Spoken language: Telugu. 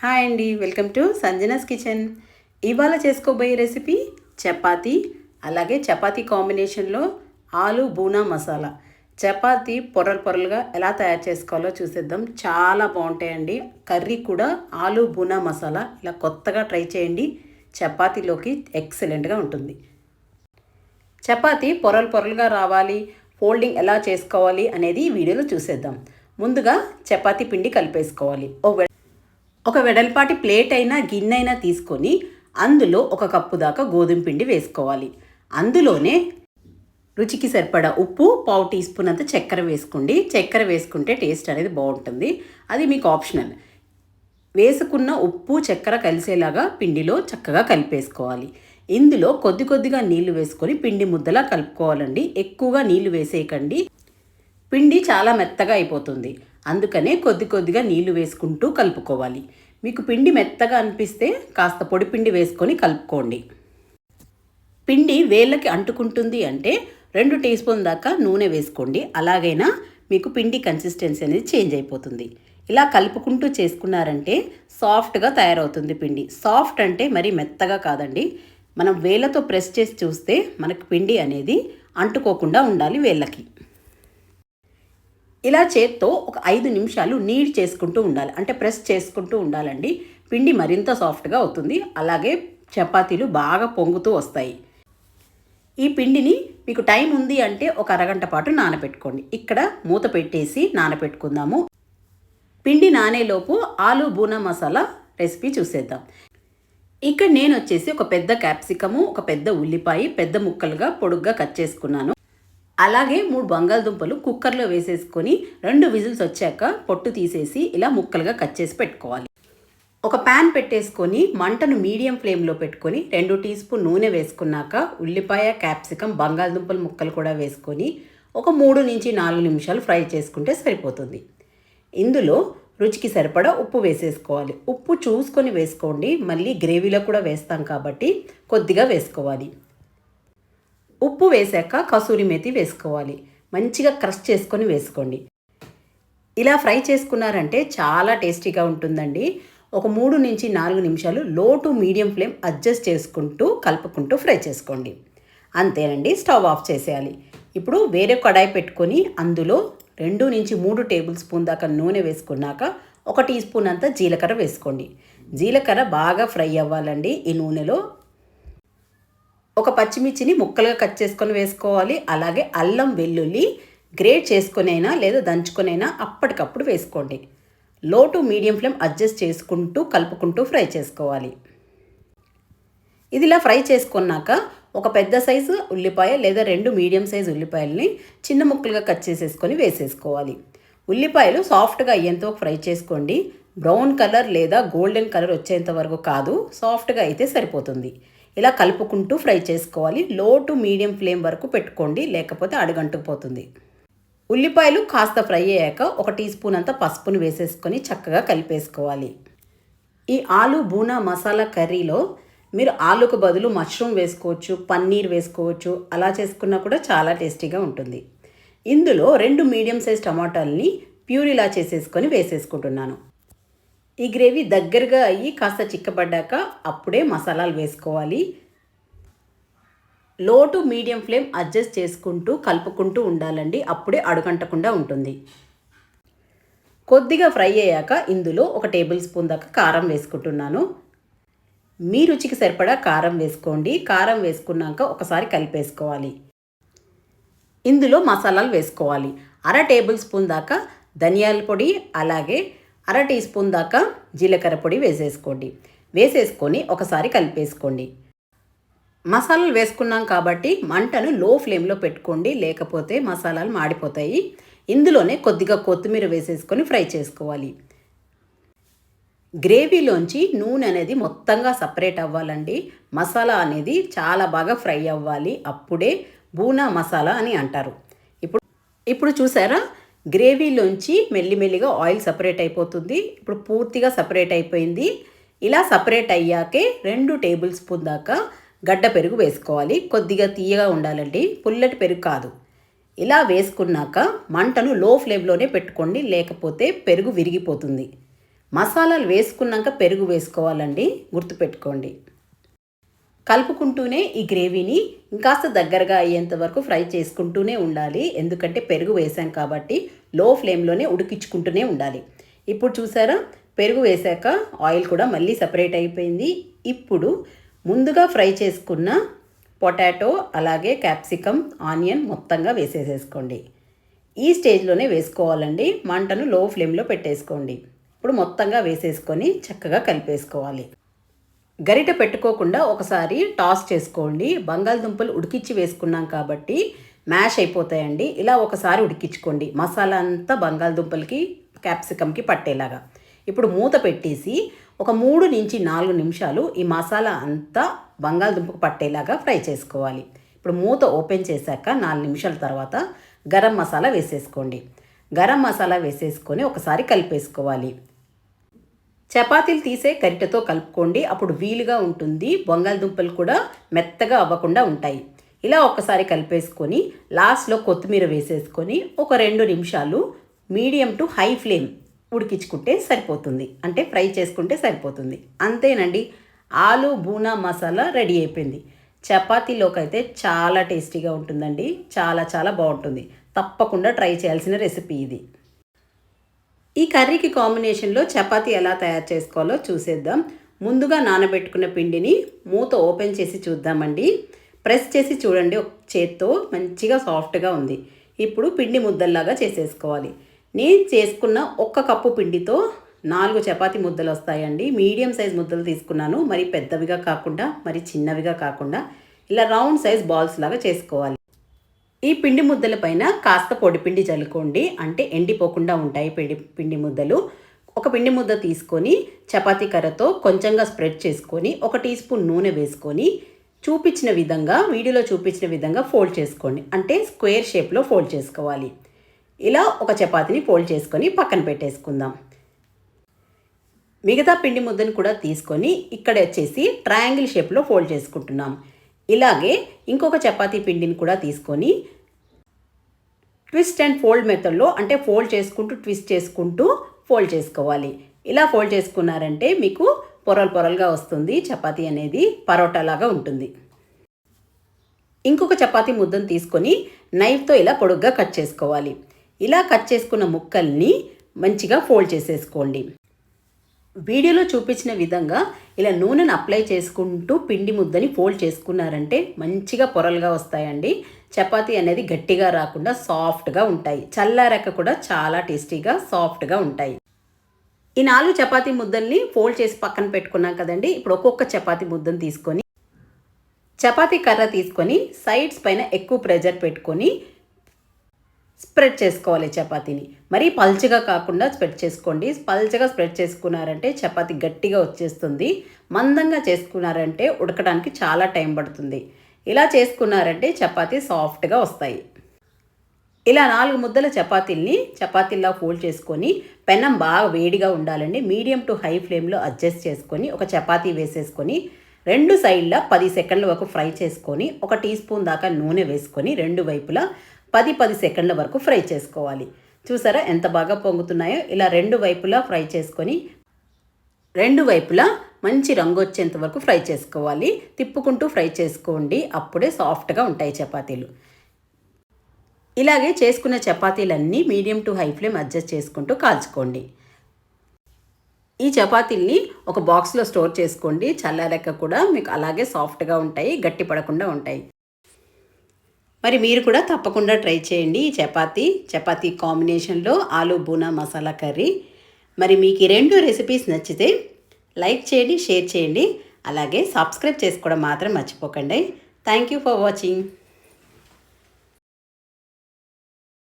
హాయ్ అండి వెల్కమ్ టు సంజనాస్ కిచెన్. ఇవాళ చేసుకోబోయే రెసిపీ చపాతీ అలాగే చపాతీ కాంబినేషన్లో ఆలు బూనా మసాలా. చపాతి పొరలు పొరలుగా ఎలా తయారు చేసుకోవాలో చూసేద్దాం. చాలా బాగుంటాయండి. కర్రీ కూడా ఆలు బూనా మసాలా. ఇలా కొత్తగా ట్రై చేయండి. చపాతీలోకి ఎక్సలెంట్గా ఉంటుంది. చపాతి పొరలు పొరలుగా రావాలి. ఫోల్డింగ్ ఎలా చేసుకోవాలి అనేది ఈ వీడియోలో చూసేద్దాం. ముందుగా చపాతీ పిండి కలిపేసుకోవాలి. ఓ ఒక వెడల్పాటి ప్లేట్ అయినా గిన్నె అయినా తీసుకొని అందులో ఒక కప్పు దాకా గోధుమ పిండి వేసుకోవాలి. అందులోనే రుచికి సరిపడా ఉప్పు పావు టీ స్పూన్ అంత చక్కెర వేసుకోండి. చక్కెర వేసుకుంటే టేస్ట్ అనేది బాగుంటుంది. అది మీకు ఆప్షనల్. వేసుకున్న ఉప్పు చక్కెర కలిసేలాగా పిండిలో చక్కగా కలిపేసుకోవాలి. ఇందులో కొద్ది కొద్దిగా నీళ్ళు వేసుకొని పిండి ముద్దలా కలుపుకోవాలండి. ఎక్కువగా నీళ్ళు వేసేయకండి. పిండి చాలా మెత్తగా అయిపోతుంది. అందుకనే కొద్ది కొద్దిగా నీళ్ళు వేసుకుంటూ కలుపుకోవాలి. మీకు పిండి మెత్తగా అనిపిస్తే కాస్త పొడి పిండి వేసుకొని కలుపుకోండి. పిండి వేళ్ళకి అంటుకుంటుంది అంటే రెండు టీ స్పూన్ దాకా నూనె వేసుకోండి. అలాగైనా మీకు పిండి కన్సిస్టెన్సీ అనేది చేంజ్ అయిపోతుంది. ఇలా కలుపుకుంటూ చేసుకున్నారంటే సాఫ్ట్గా తయారవుతుంది పిండి. సాఫ్ట్ అంటే మరీ మెత్తగా కాదండి. మనం వేళ్ళతో ప్రెస్ చేసి చూస్తే మనకు పిండి అనేది అంటుకోకుండా ఉండాలి వేళ్ళకి. ఇలా చేత్తో ఒక ఐదు నిమిషాలు నీడ్ చేసుకుంటూ ఉండాలి. అంటే ప్రెస్ చేసుకుంటూ ఉండాలండి. పిండి మరింత సాఫ్ట్గా అవుతుంది. అలాగే చపాతీలు బాగా పొంగుతూ వస్తాయి. ఈ పిండిని మీకు టైం ఉంది అంటే ఒక అరగంట పాటు నానబెట్టుకోండి ఇక్కడ మూత పెట్టేసి నానబెట్టుకుందాము పిండి నానేలోపు ఆలు బూనా మసాలా రెసిపీ చూసేద్దాం. ఇక్కడ నేను వచ్చేసి ఒక పెద్ద క్యాప్సికము ఒక పెద్ద ఉల్లిపాయ పెద్ద ముక్కలుగా పొడుగ్గా కట్ చేసుకున్నాను. అలాగే మూడు బంగాళదుంపలు కుక్కర్లో వేసేసుకొని రెండు విజిల్స్ వచ్చాక పొట్టు తీసేసి ఇలా ముక్కలుగా కట్ చేసి పెట్టుకోవాలి. ఒక ప్యాన్ పెట్టేసుకొని మంటను మీడియం ఫ్లేమ్లో పెట్టుకొని రెండు టీ స్పూన్ నూనె వేసుకున్నాక ఉల్లిపాయ క్యాప్సికం బంగాళదుంపల ముక్కలు కూడా వేసుకొని ఒక మూడు నుంచి నాలుగు నిమిషాలు ఫ్రై చేసుకుంటే సరిపోతుంది. ఇందులో రుచికి సరిపడా ఉప్పు వేసేసుకోవాలి. ఉప్పు చూసుకొని వేసుకోండి. మళ్ళీ గ్రేవీలో కూడా వేస్తాం కాబట్టి కొద్దిగా వేసుకోవాలి. ఉప్పు వేసాక కసూరి మేతి వేసుకోవాలి. మంచిగా క్రష్ చేసుకొని వేసుకోండి. ఇలా ఫ్రై చేసుకున్నారంటే చాలా టేస్టీగా ఉంటుందండి. ఒక మూడు నుంచి నాలుగు నిమిషాలు లో టు మీడియం ఫ్లేమ్ అడ్జస్ట్ చేసుకుంటూ కలుపుకుంటూ ఫ్రై చేసుకోండి. అంతేనండి స్టవ్ ఆఫ్ చేసేయాలి. ఇప్పుడు వేరే కడాయి పెట్టుకొని అందులో రెండు నుంచి మూడు టేబుల్ స్పూన్ దాకా నూనె వేసుకున్నాక ఒక టీ స్పూన్ అంతా జీలకర్ర వేసుకోండి. జీలకర్ర బాగా ఫ్రై అవ్వాలండి ఈ నూనెలో. ఒక పచ్చిమిర్చిని ముక్కలుగా కట్ చేసుకొని వేసుకోవాలి. అలాగే అల్లం వెల్లుల్లి గ్రేట్ చేసుకునైనా లేదా దంచుకునైనా అప్పటికప్పుడు వేసుకోండి. లో టు మీడియం ఫ్లేమ్ అడ్జస్ట్ చేసుకుంటూ కలుపుకుంటూ ఫ్రై చేసుకోవాలి. ఇది ఇలా ఫ్రై చేసుకున్నాక ఒక పెద్ద సైజు ఉల్లిపాయ లేదా రెండు మీడియం సైజు ఉల్లిపాయలని చిన్న ముక్కలుగా కట్ చేసేసుకొని వేసేసుకోవాలి. ఉల్లిపాయలు సాఫ్ట్గా అయ్యేంత ఫ్రై చేసుకోండి. బ్రౌన్ కలర్ లేదా గోల్డెన్ కలర్ వచ్చేంత వరకు కాదు. సాఫ్ట్గా అయితే సరిపోతుంది. ఇలా కలుపుకుంటూ ఫ్రై చేసుకోవాలి. లో టు మీడియం ఫ్లేమ్ వరకు పెట్టుకోండి. లేకపోతే అడుగంటుకుపోతుంది ఉల్లిపాయలు కాస్త ఫ్రై అయ్యాక ఒక టీ స్పూన్ అంత పసుపును వేసేసుకొని చక్కగా కలిపేసుకోవాలి. ఈ ఆలు బూనా మసాలా కర్రీలో మీరు ఆలుకు బదులు మష్రూమ్ వేసుకోవచ్చు పన్నీర్ వేసుకోవచ్చు అలా చేసుకున్నా కూడా చాలా టేస్టీగా ఉంటుంది. ఇందులో రెండు మీడియం సైజ్ టమాటాలని ప్యూరిలా చేసేసుకొని వేసేసుకుంటున్నాను. ఈ గ్రేవీ దగ్గరగా అయ్యి కాస్త చిక్కబడ్డాక అప్పుడే మసాలాలు వేసుకోవాలి. లో టు మీడియం ఫ్లేమ్ అడ్జస్ట్ చేసుకుంటూ కలుపుకుంటూ ఉండాలండి. అప్పుడే అడుగంటకుండా ఉంటుంది. కొద్దిగా ఫ్రై అయ్యాక ఇందులో ఒక టేబుల్ స్పూన్ దాకా కారం వేసుకుంటున్నాను. మీ రుచికి సరిపడా కారం వేసుకోండి. కారం వేసుకున్నాక ఒకసారి కలిపేసుకోవాలి. ఇందులో మసాలాలు వేసుకోవాలి. అర టేబుల్ స్పూన్ దాకా ధనియాల పొడి అలాగే అర టీ స్పూన్ దాకా జీలకర్ర పొడి వేసేసుకోండి. వేసేసుకొని ఒకసారి కలిపేసుకోండి. మసాలాలు వేసుకున్నాం కాబట్టి మంటను లో ఫ్లేమ్లో పెట్టుకోండి. లేకపోతే మసాలాలు మాడిపోతాయి. ఇందులోనే కొద్దిగా కొత్తిమీర వేసేసుకొని ఫ్రై చేసుకోవాలి. గ్రేవీలోంచి నూనె అనేది మొత్తంగా సపరేట్ అవ్వాలండి. మసాలా అనేది చాలా బాగా ఫ్రై అవ్వాలి. అప్పుడే బూనా మసాలా అని అంటారు. ఇప్పుడు ఇప్పుడు చూసారా? గ్రేవీలోంచి మెల్లిమెల్లిగా ఆయిల్ సపరేట్ అయిపోతుంది. ఇప్పుడు పూర్తిగా సపరేట్ అయిపోయింది. ఇలా సపరేట్ అయ్యాకే రెండు టేబుల్ స్పూన్ దాకా గడ్డ పెరుగు వేసుకోవాలి. కొద్దిగా తీయగా ఉండాలండి. పుల్లటి పెరుగు కాదు. ఇలా వేసుకున్నాక మంటను లో ఫ్లేమ్లోనే పెట్టుకోండి. లేకపోతే పెరుగు విరిగిపోతుంది. మసాలాలు వేసుకున్నాక పెరుగు వేసుకోవాలండి. గుర్తుపెట్టుకోండి. కలుపుకుంటూనే ఈ గ్రేవీని ఇంకాస్త దగ్గరగా అయ్యేంత వరకు ఫ్రై చేసుకుంటూనే ఉండాలి. ఎందుకంటే పెరుగు వేసాం కాబట్టి లో ఫ్లేమ్లోనే ఉడికించుకుంటూనే ఉండాలి. ఇప్పుడు చూసారా? పెరుగు వేసాక ఆయిల్ కూడా మళ్ళీ సపరేట్ అయిపోయింది. ఇప్పుడు ముందుగా ఫ్రై చేసుకున్న పొటాటో అలాగే క్యాప్సికమ్ ఆనియన్ మొత్తంగా వేసేసేసుకోండి. ఈ స్టేజ్లోనే వేసుకోవాలండి. మంటను లో ఫ్లేమ్లో పెట్టేసుకోండి. ఇప్పుడు మొత్తంగా వేసేసుకొని చక్కగా కలిపేసుకోవాలి. గరిట పెట్టుకోకుండా ఒకసారి టాస్ చేసుకోండి. బంగాళదుంపలు ఉడికిచ్చి వేసుకున్నాం కాబట్టి మ్యాష్ అయిపోతాయండి. ఇలా ఒకసారి ఉడికించుకోండి. మసాలా అంతా బంగాళదుంపలకి క్యాప్సికమ్కి పట్టేలాగా. ఇప్పుడు మూత పెట్టేసి ఒక మూడు నుంచి నాలుగు నిమిషాలు ఈ మసాలా అంతా బంగాళదుంపకు పట్టేలాగా ఫ్రై చేసుకోవాలి. ఇప్పుడు మూత ఓపెన్ చేశాక నాలుగు నిమిషాల తర్వాత గరం మసాలా వేసేసుకోండి. గరం మసాలా వేసేసుకొని ఒకసారి కలిపేసుకోవాలి. చపాతీలు తీసే గరిటెతో కలుపుకోండి. అప్పుడు వీలుగా ఉంటుంది. బంగాళదుంపలు కూడా మెత్తగా అవ్వకుండా ఉంటాయి. ఇలా ఒకసారి కలిపేసుకొని లాస్ట్లో కొత్తిమీర వేసేసుకొని ఒక రెండు నిమిషాలు మీడియం టు హై ఫ్లేమ్ ఉడికించుకుంటే సరిపోతుంది. అంటే ఫ్రై చేసుకుంటే సరిపోతుంది. అంతేనండి. ఆలు బూనా మసాలా రెడీ అయిపోయింది. చపాతీలోకి అయితే చాలా టేస్టీగా ఉంటుందండి. చాలా చాలా బాగుంటుంది. తప్పకుండా ట్రై చేయాల్సిన రెసిపీ ఇది. ఈ కర్రీకి కాంబినేషన్లో చపాతీ ఎలా తయారు చేసుకోవాలో చూసేద్దాం. ముందుగా నానబెట్టుకున్న పిండిని మూత ఓపెన్ చేసి చూద్దామండి. ప్రెస్ చేసి చూడండి ఒక చేత్తో మంచిగా సాఫ్ట్గా ఉంది. ఇప్పుడు పిండి ముద్దల్లాగా చేసేసుకోవాలి. నేను చేసుకున్న ఒక్క కప్పు పిండితో నాలుగు చపాతీ ముద్దలు వస్తాయండి. మీడియం సైజ్ ముద్దలు తీసుకున్నాను. మరి పెద్దవిగా కాకుండా మరి చిన్నవిగా కాకుండా ఇలా రౌండ్ సైజ్ బాల్స్ లాగా చేసుకోవాలి. ఈ పిండి ముద్దల పైన కాస్త పొడిపిండి జల్లుకోండి. చల్లుకోండి అంటే ఎండిపోకుండా ఉంటాయి పిండి పిండి ముద్దలు. ఒక పిండి ముద్ద తీసుకొని చపాతీ కర్రతో కొంచెంగా స్ప్రెడ్ చేసుకొని ఒక టీ స్పూన్ నూనె వేసుకొని చూపించిన విధంగా వీడియోలో చూపించిన విధంగా ఫోల్డ్ చేసుకోండి. అంటే స్క్వేర్ షేప్లో ఫోల్డ్ చేసుకోవాలి. ఇలా ఒక చపాతీని ఫోల్డ్ చేసుకొని పక్కన పెట్టేసుకుందాం. మిగతా పిండి ముద్దను కూడా తీసుకొని ఇక్కడ వచ్చేసి ట్రయాంగిల్ షేప్లో ఫోల్డ్ చేసుకుంటున్నాం. ఇలాగే ఇంకొక చపాతీ పిండిని కూడా తీసుకొని ట్విస్ట్ అండ్ ఫోల్డ్ మెథడ్లో అంటే ఫోల్డ్ చేసుకుంటూ ట్విస్ట్ చేసుకుంటూ ఫోల్డ్ చేసుకోవాలి. ఇలా ఫోల్డ్ చేసుకున్నారంటే మీకు పొరలు పొరలుగా వస్తుంది. చపాతీ అనేది పరోటా లాగా ఉంటుంది. ఇంకొక చపాతీ ముద్దను తీసుకొని నైఫ్తో ఇలా పొడుగ్గా కట్ చేసుకోవాలి. ఇలా కట్ చేసుకున్న ముక్కల్ని మంచిగా ఫోల్డ్ చేసేసుకోండి. వీడియోలో చూపించిన విధంగా ఇలా నూనెను అప్లై చేసుకుంటూ పిండి ముద్దని ఫోల్డ్ చేసుకున్నారంటే మంచిగా పొరలుగా వస్తాయండి. చపాతీ అనేది గట్టిగా రాకుండా సాఫ్ట్గా ఉంటాయి. చల్లారక కూడా చాలా టేస్టీగా సాఫ్ట్గా ఉంటాయి. ఈ నాలుగు చపాతీ ముద్దల్ని ఫోల్డ్ చేసి పక్కన పెట్టుకున్నాం కదండి. ఇప్పుడు ఒక్కొక్క చపాతీ ముద్దను తీసుకొని చపాతీ కర్ర తీసుకొని సైడ్స్ పైన ఎక్కువ ప్రెజర్ పెట్టుకొని స్ప్రెడ్ చేసుకోవాలి చపాతీని. మరీ పల్చగా కాకుండా స్ప్రెడ్ చేసుకోండి. పల్చగా స్ప్రెడ్ చేసుకున్నారంటే చపాతి గట్టిగా వచ్చేస్తుంది. మందంగా చేసుకున్నారంటే ఉడకడానికి చాలా టైం పడుతుంది. ఇలా చేసుకున్నారంటే చపాతీ సాఫ్ట్గా వస్తాయి. ఇలా నాలుగు ముద్దల చపాతీల్ని చపాతీల్లో ఫోల్డ్ చేసుకొని పెనం బాగా వేడిగా ఉండాలండి. మీడియం టు హై ఫ్లేమ్లో అడ్జస్ట్ చేసుకొని ఒక చపాతీ వేసేసుకొని రెండు సైడ్ల పది సెకండ్ల వరకు ఫ్రై చేసుకొని ఒక టీ స్పూన్ దాకా నూనె వేసుకొని రెండు వైపులా పది పది సెకండ్ల వరకు ఫ్రై చేసుకోవాలి. చూసారా ఎంత బాగా పొంగుతున్నాయో? ఇలా రెండు వైపులా ఫ్రై చేసుకొని రెండు వైపులా మంచి రంగు వచ్చేంత వరకు ఫ్రై చేసుకోవాలి. తిప్పుకుంటూ ఫ్రై చేసుకోండి. అప్పుడే సాఫ్ట్గా ఉంటాయి చపాతీలు. ఇలాగే చేసుకున్న చపాతీలన్నీ medium to high flame adjust చేసుకుంటూ కాల్చుకోండి. ఈ చపాతీల్ని ఒక బాక్స్లో స్టోర్ చేసుకోండి. చల్లారాక కూడా మీకు అలాగే సాఫ్ట్గా ఉంటాయి గట్టి పడకుండా ఉంటాయి. మరి మీరు కూడా తప్పకుండా ట్రై చేయండి ఈ చపాతీ. చపాతీ కాంబినేషన్లో ఆలు బూనా మసాలా కర్రీ. మరి మీకు ఈ రెండు రెసిపీస్ నచ్చితే లైక్ చేయండి షేర్ చేయండి. అలాగే సబ్స్క్రైబ్ చేసుకోవడం మాత్రం మర్చిపోకండి. Thank you for watching.